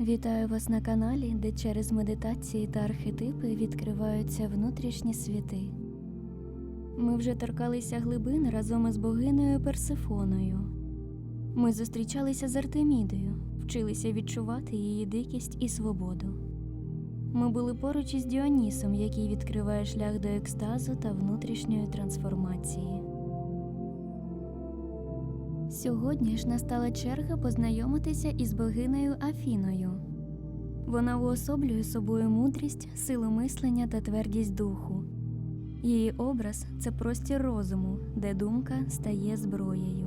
Вітаю вас на каналі, де через медитації та архетипи відкриваються внутрішні світи. Ми вже торкалися глибин разом із богинею Персифоною. Ми зустрічалися з Артемідою, вчилися відчувати її дикість і свободу. Ми були поруч із Діонісом, який відкриває шлях до екстазу та внутрішньої трансформації. Сьогодні ж настала черга познайомитися із богинею Афіною. Вона уособлює собою мудрість, силу мислення та твердість духу. Її образ це простір розуму, де думка стає зброєю.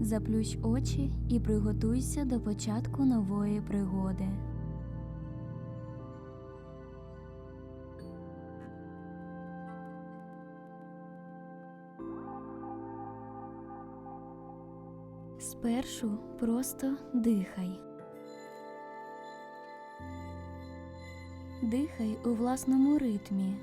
Заплющ очі і приготуйся до початку нової пригоди. Спершу просто дихай. Дихай у власному ритмі.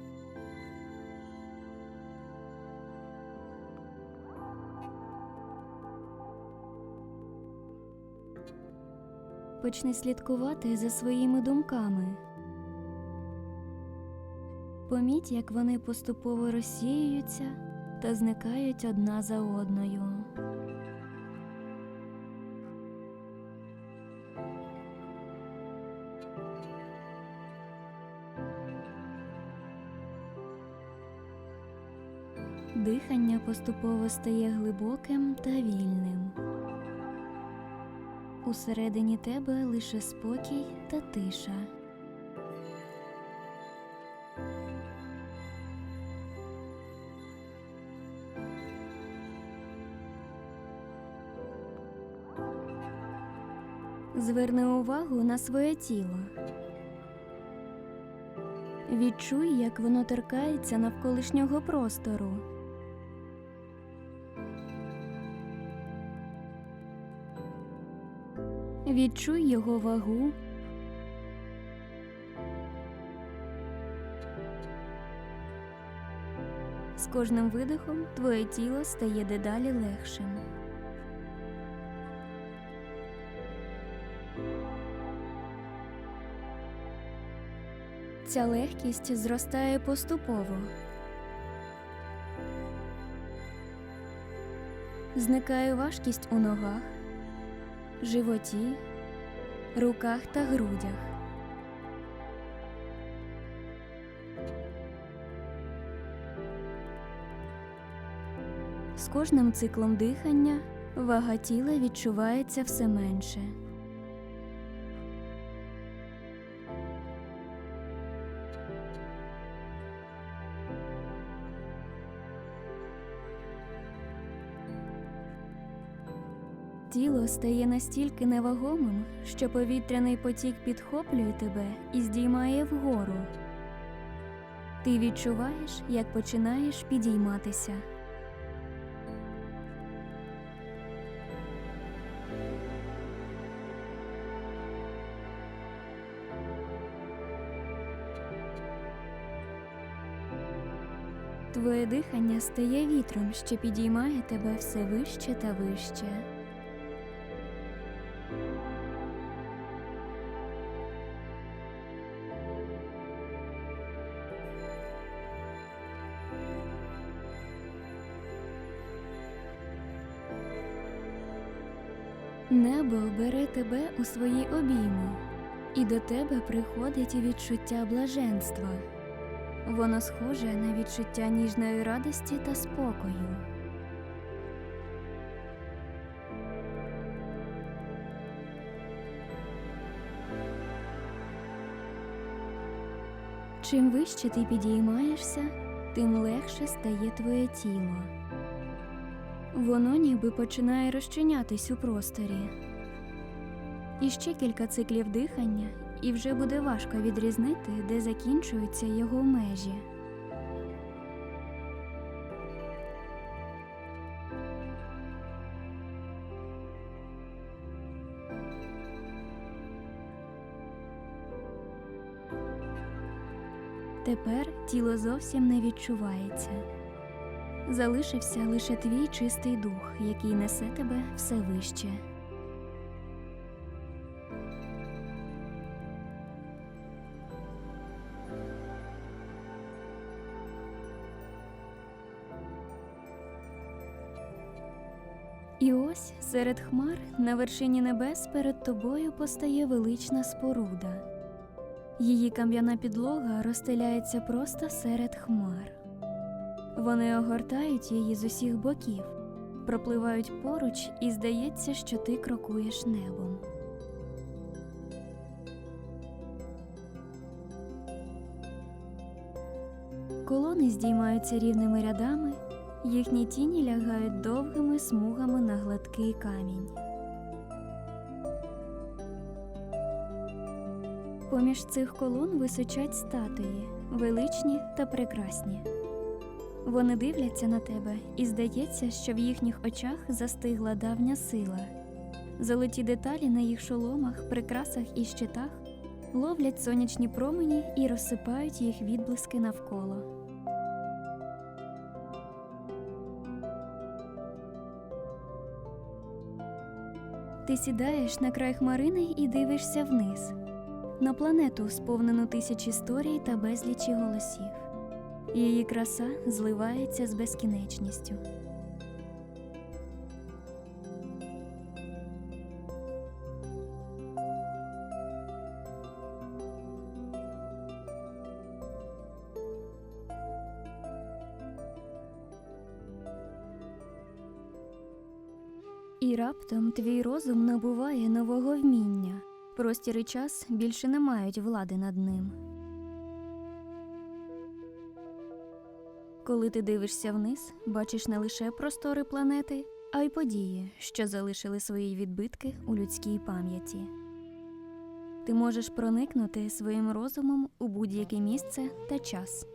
Почни слідкувати за своїми думками. Поміть, як вони поступово розсіюються та зникають одна за одною. Поступово стає глибоким та вільним. Усередині тебе лише спокій та тиша. Зверни увагу на своє тіло. Відчуй, як воно торкається навколишнього простору. Відчуй його вагу. З кожним видихом твоє тіло стає дедалі легшим. Ця легкість зростає поступово. Зникає важкість у ногах, животі, руках та грудях. З кожним циклом дихання вага тіла відчувається все менше. Стає настільки невагомим, що повітряний потік підхоплює тебе і здіймає вгору. Ти відчуваєш, як починаєш підійматися. Твоє дихання стає вітром, що підіймає тебе все вище та вище. Небо бере тебе у свої обійми, і до тебе приходить відчуття блаженства. Воно схоже на відчуття ніжної радості та спокою. Чим вище ти підіймаєшся, тим легше стає твоє тіло. Воно ніби починає розчинятись у просторі. І ще кілька циклів дихання, і вже буде важко відрізнити, де закінчуються його межі. Тепер тіло зовсім не відчувається. Залишився лише твій чистий дух, який несе тебе все вище. І ось серед хмар на вершині небес перед тобою постає велична споруда. Її кам'яна підлога розстеляється просто серед хмар. Вони огортають її з усіх боків, пропливають поруч, і здається, що ти крокуєш небом. Колони здіймаються рівними рядами, їхні тіні лягають довгими смугами на гладкий камінь. Поміж цих колон височать статуї, величні та прекрасні. Вони дивляться на тебе, і здається, що в їхніх очах застигла давня сила. Золоті деталі на їх шоломах, прикрасах і щитах ловлять сонячні промені і розсипають їх відблиски навколо. Ти сідаєш на край хмарини і дивишся вниз на планету, сповнену тисяч історій та безлічі голосів. Її краса зливається з безкінечністю. І раптом твій розум набуває нового вміння. Простір і час більше не мають влади над ним. Коли ти дивишся вниз, бачиш не лише простори планети, а й події, що залишили свої відбитки у людській пам'яті. Ти можеш проникнути своїм розумом у будь-яке місце та час.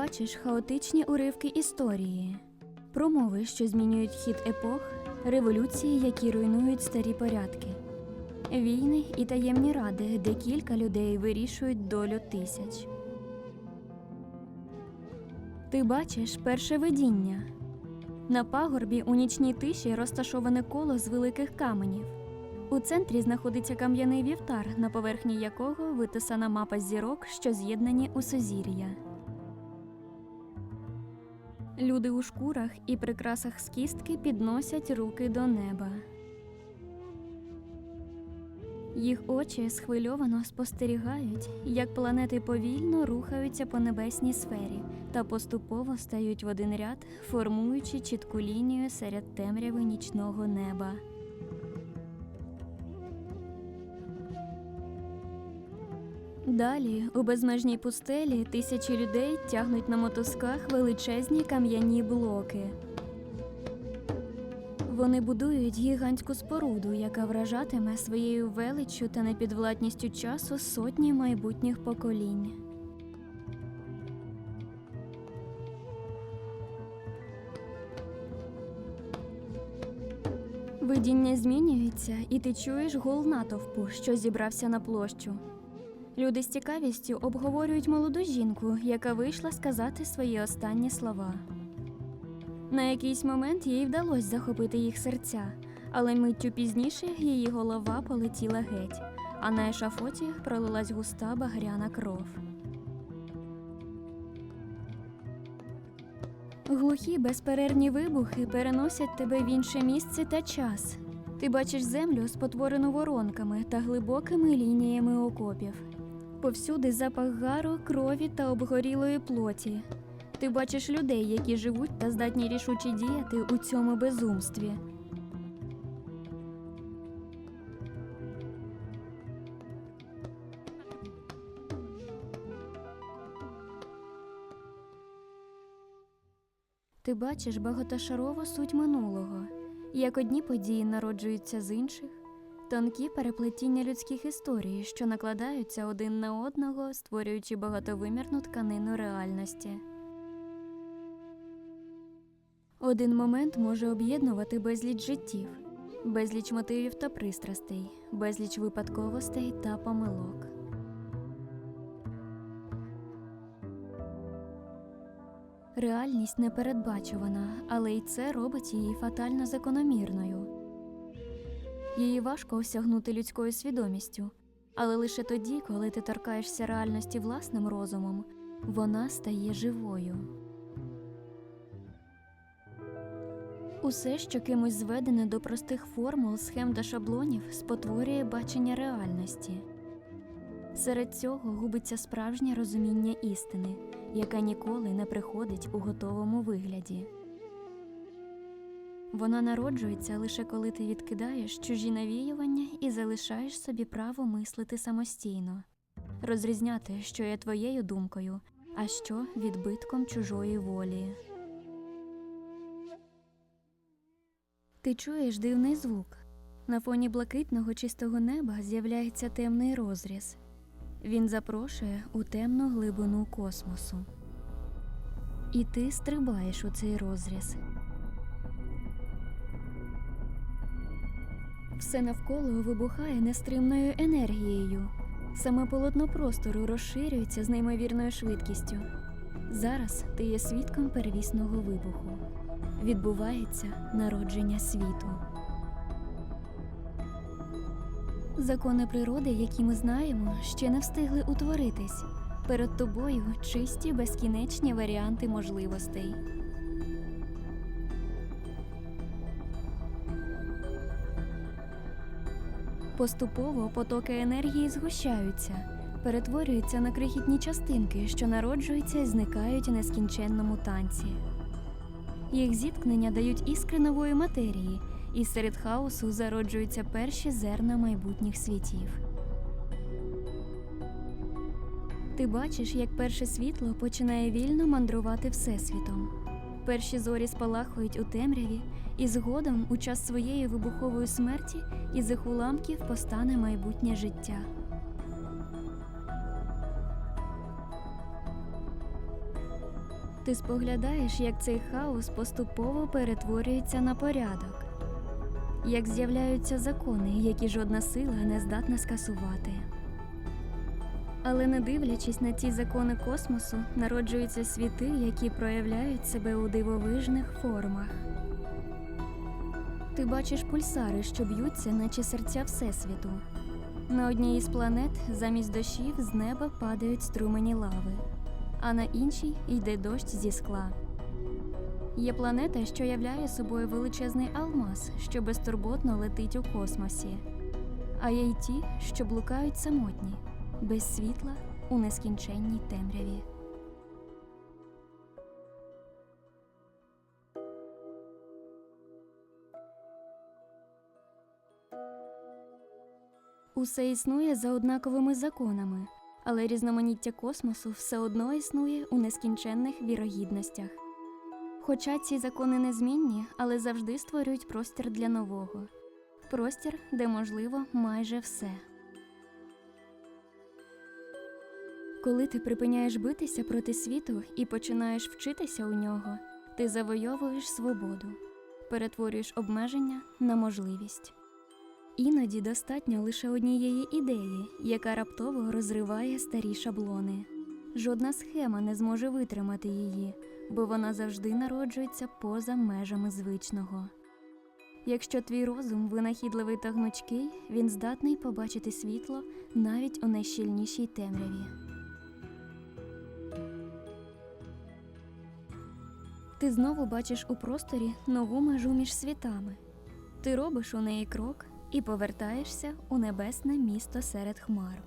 Бачиш хаотичні уривки історії, промови, що змінюють хід епох, революції, які руйнують старі порядки, війни і таємні ради, де кілька людей вирішують долю тисяч. Ти бачиш перше видіння. На пагорбі у нічній тиші розташоване коло з великих каменів. У центрі знаходиться кам'яний вівтар, на поверхні якого витисана мапа зірок, що з'єднані у сузір'я. Люди у шкурах і прикрасах з кістки підносять руки до неба. Їх очі схвильовано спостерігають, як планети повільно рухаються по небесній сфері та поступово стають в один ряд, формуючи чітку лінію серед темряви нічного неба. Далі, у безмежній пустелі, тисячі людей тягнуть на мотузках величезні кам'яні блоки. Вони будують гігантську споруду, яка вражатиме своєю величчю та непідвладністю часу сотні майбутніх поколінь. Видіння змінюється, і ти чуєш гул натовпу, що зібрався на площу. Люди з цікавістю обговорюють молоду жінку, яка вийшла сказати свої останні слова. На якийсь момент їй вдалося захопити їх серця, але миттю пізніше її голова полетіла геть, а на ешафоті пролилась густа багряна кров. Глухі безперервні вибухи переносять тебе в інше місце та час. Ти бачиш землю, спотворену воронками та глибокими лініями окопів. Повсюди запах гару, крові та обгорілої плоті. Ти бачиш людей, які живуть та здатні рішуче діяти у цьому безумстві. Ти бачиш багатошарову суть минулого, як одні події народжуються з інших, тонкі переплетіння людських історій, що накладаються один на одного, створюючи багатовимірну тканину реальності. Один момент може об'єднувати безліч життів, безліч мотивів та пристрастей, безліч випадковостей та помилок. Реальність непередбачувана, але й це робить її фатально закономірною. Її важко осягнути людською свідомістю, але лише тоді, коли ти торкаєшся реальності власним розумом, вона стає живою. Усе, що кимось зведене до простих формул, схем та шаблонів, спотворює бачення реальності. Серед цього губиться справжнє розуміння істини, яка ніколи не приходить у готовому вигляді. Вона народжується лише коли ти відкидаєш чужі навіювання і залишаєш собі право мислити самостійно, розрізняти, що є твоєю думкою, а що відбитком чужої волі. Ти чуєш дивний звук. На фоні блакитного чистого неба з'являється темний розріз. Він запрошує у темну глибину космосу. І ти стрибаєш у цей розріз. Все навколо вибухає нестримною енергією. Саме полотно простору розширюється з неймовірною швидкістю. Зараз ти є свідком первісного вибуху. Відбувається народження світу. Закони природи, які ми знаємо, ще не встигли утворитись. Перед тобою чисті безкінечні варіанти можливостей. Поступово потоки енергії згущаються, перетворюються на крихітні частинки, що народжуються і зникають у нескінченному танці. Їх зіткнення дають іскри нової матерії, і серед хаосу зароджуються перші зерна майбутніх світів. Ти бачиш, як перше світло починає вільно мандрувати всесвітом. Перші зорі спалахують у темряві, і згодом, у час своєї вибухової смерті, із їх уламків постане майбутнє життя. Ти споглядаєш, як цей хаос поступово перетворюється на порядок, як з'являються закони, які жодна сила не здатна скасувати. Але не дивлячись на ці закони космосу, народжуються світи, які проявляють себе у дивовижних формах. Ти бачиш пульсари, що б'ються, наче серця Всесвіту. На одній із планет замість дощів з неба падають струмені лави, а на іншій йде дощ зі скла. Є планета, що являє собою величезний алмаз, що безтурботно летить у космосі, а є й ті, що блукають самотні, без світла у нескінченній темряві. Усе існує за однаковими законами, але різноманіття космосу все одно існує у нескінченних вірогідностях. Хоча ці закони незмінні, але завжди створюють простір для нового простір, де можливо майже все. Коли ти припиняєш битися проти світу і починаєш вчитися у нього, ти завойовуєш свободу, перетворюєш обмеження на можливість. Іноді достатньо лише однієї ідеї, яка раптово розриває старі шаблони. Жодна схема не зможе витримати її, бо вона завжди народжується поза межами звичного. Якщо твій розум винахідливий та гнучкий, він здатний побачити світло навіть у найщільнішій темряві. Ти знову бачиш у просторі нову межу між світами. Ти робиш у неї крок і повертаєшся у небесне місто серед хмар.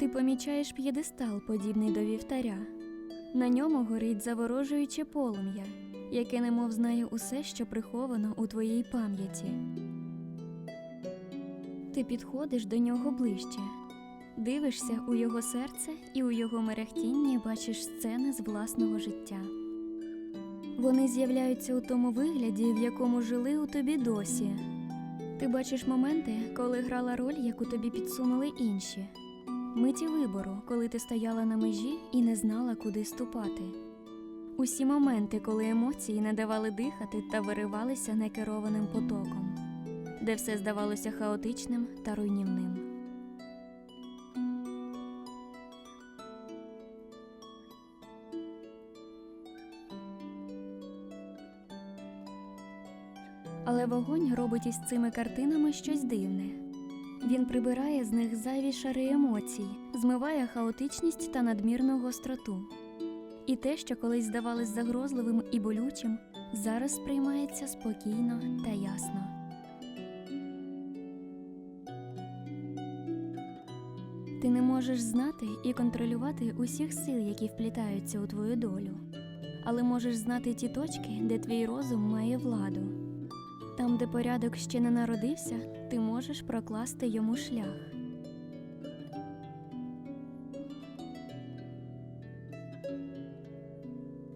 Ти помічаєш п'єдестал, подібний до вівтаря. На ньому горить заворожуюче полум'я, яке немов знає усе, що приховано у твоїй пам'яті. Ти підходиш до нього ближче, дивишся у його серце і у його мерехтінні бачиш сцени з власного життя. Вони з'являються у тому вигляді, в якому жили у тобі досі. Ти бачиш моменти, коли грала роль, яку тобі підсунули інші. миті вибору, коли ти стояла на межі і не знала, куди ступати. Усі моменти, коли емоції не давали дихати та виривалися некерованим потоком, де все здавалося хаотичним та руйнівним. Але вогонь робить із цими картинами щось дивне. Він прибирає з них зайві шари емоцій, змиває хаотичність та надмірну гостроту. І те, що колись здавалось загрозливим і болючим, зараз сприймається спокійно та ясно. Ти не можеш знати і контролювати усіх сил, які вплітаються у твою долю, але можеш знати ті точки, де твій розум має владу. Там, де порядок ще не народився, ти можеш прокласти йому шлях.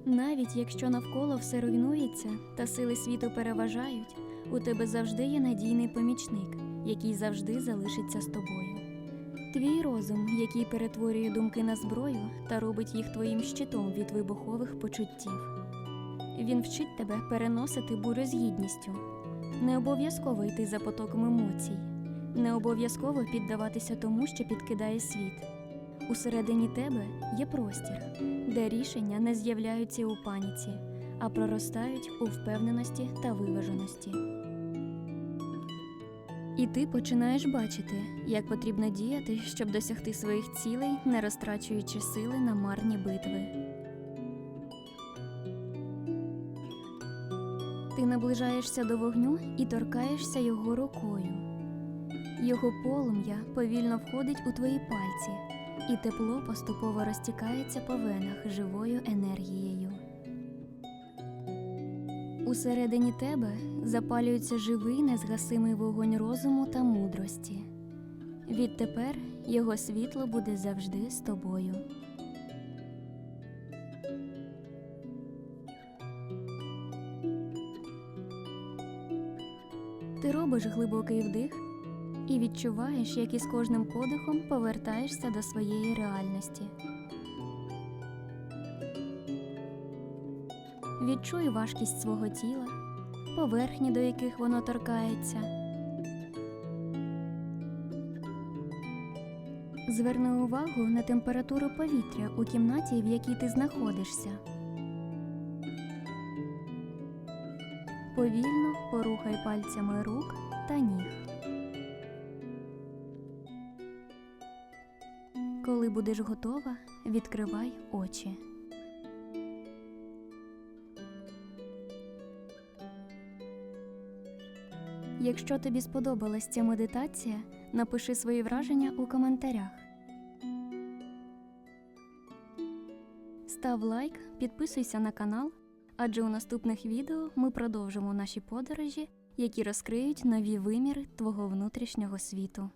Навіть якщо навколо все руйнується та сили світу переважають, у тебе завжди є надійний помічник, який завжди залишиться з тобою. Твій розум, який перетворює думки на зброю та робить їх твоїм щитом від вибухових почуттів. Він вчить тебе переносити бурю з гідністю. Не обов'язково йти за потоком емоцій, не обов'язково піддаватися тому, що підкидає світ. Усередині тебе є простір, де рішення не з'являються у паніці, а проростають у впевненості та виваженості. І ти починаєш бачити, як потрібно діяти, щоб досягти своїх цілей, не розтрачуючи сили на марні битви. Ти наближаєшся до вогню і торкаєшся його рукою. Його полум'я повільно входить у твої пальці, і тепло поступово розтікається по венах живою енергією. Усередині тебе запалюється живий незгасимий вогонь розуму та мудрості. Відтепер його світло буде завжди з тобою. Ти робиш глибокий вдих і відчуваєш, як із кожним подихом повертаєшся до своєї реальності. Відчуй важкість свого тіла, поверхні, до яких воно торкається. Зверни увагу на температуру повітря у кімнаті, в якій ти знаходишся. Повільно порухай пальцями рук та ніг. Коли будеш готова, відкривай очі. Якщо тобі сподобалась ця медитація, напиши свої враження у коментарях. Став лайк, підписуйся на канал, адже у наступних відео ми продовжимо наші подорожі, які розкриють нові виміри твого внутрішнього світу.